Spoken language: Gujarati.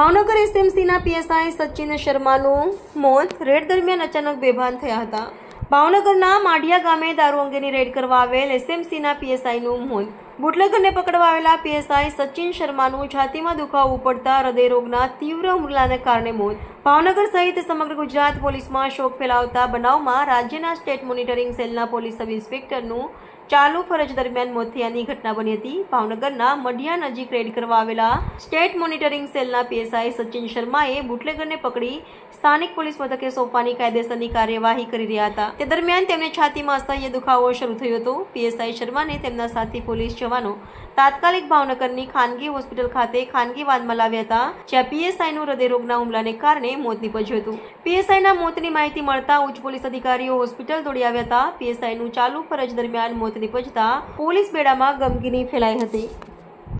ભાવનગર એસએમસીના પીએસઆઈ સચિન શર્માનું મોત. રેડ દરમિયાન અચાનક બેભાન થયા હતા. ભાવનગરના માઢિયા ગામે દારૂ અંગેની રેડ કરવા આવેલ એસએમસીના પીએસઆઈનું મોત. બુટલેગરને પકડવા આવેલા પીએસઆઈ સચિન શર્માનું છાતીમાં દુખાવો ઉપડતા હૃદયરોગના તીવ્ર હુમલાને કારણે મોત. ભાવનગર સહિત સમગ્ર ગુજરાત પોલીસમાં શોક ફેલાવતા બનાવમાં રાજ્યના સ્ટેટ મોનિટરિંગ સેલના પોલીસ સબ ઇન્સ્પેક્ટરનું ચાલુ ફરજ દરમિયાન મોત થયાની ઘટના બની હતી. ભાવનગરના મઢિયા નજીક રેડ કરવા આવેલા સ્ટેટ મોનિટરિંગ સેલના પીએસઆઈ સચિન શર્માએ બુટલેગરને પકડી સ્થાનિક પોલીસ મથકે સોંપવાની કાયદેસરની કાર્યવાહી કરી રહ્યા હતા. તે દરમિયાન તેમને છાતીમાં અસહ્ય દુખાવો શરૂ થયો હતો. પીએસઆઈ શર્માને તેમના સાથી પોલીસ જવાનો તાત્કાલિક ભાવનગરની ખાનગી હોસ્પિટલ ખાતે ખાનગી વાનમાં લાવ્યા હતા, જ્યાં પીએસઆઈનું હૃદયરોગના હુમલાને કારણે મોત નીપજ્યું હતું. પીએસઆઈના મોતની માહિતી મળતા ઉચ્ચ પોલીસ અધિકારીઓ હોસ્પિટલ દોડી આવ્યા હતા. પીએસઆઈનું ચાલુ ફરજ દરમિયાન મોત નીપજતા પોલીસ બેડામાં ગમગીની ફેલાઈ હતી.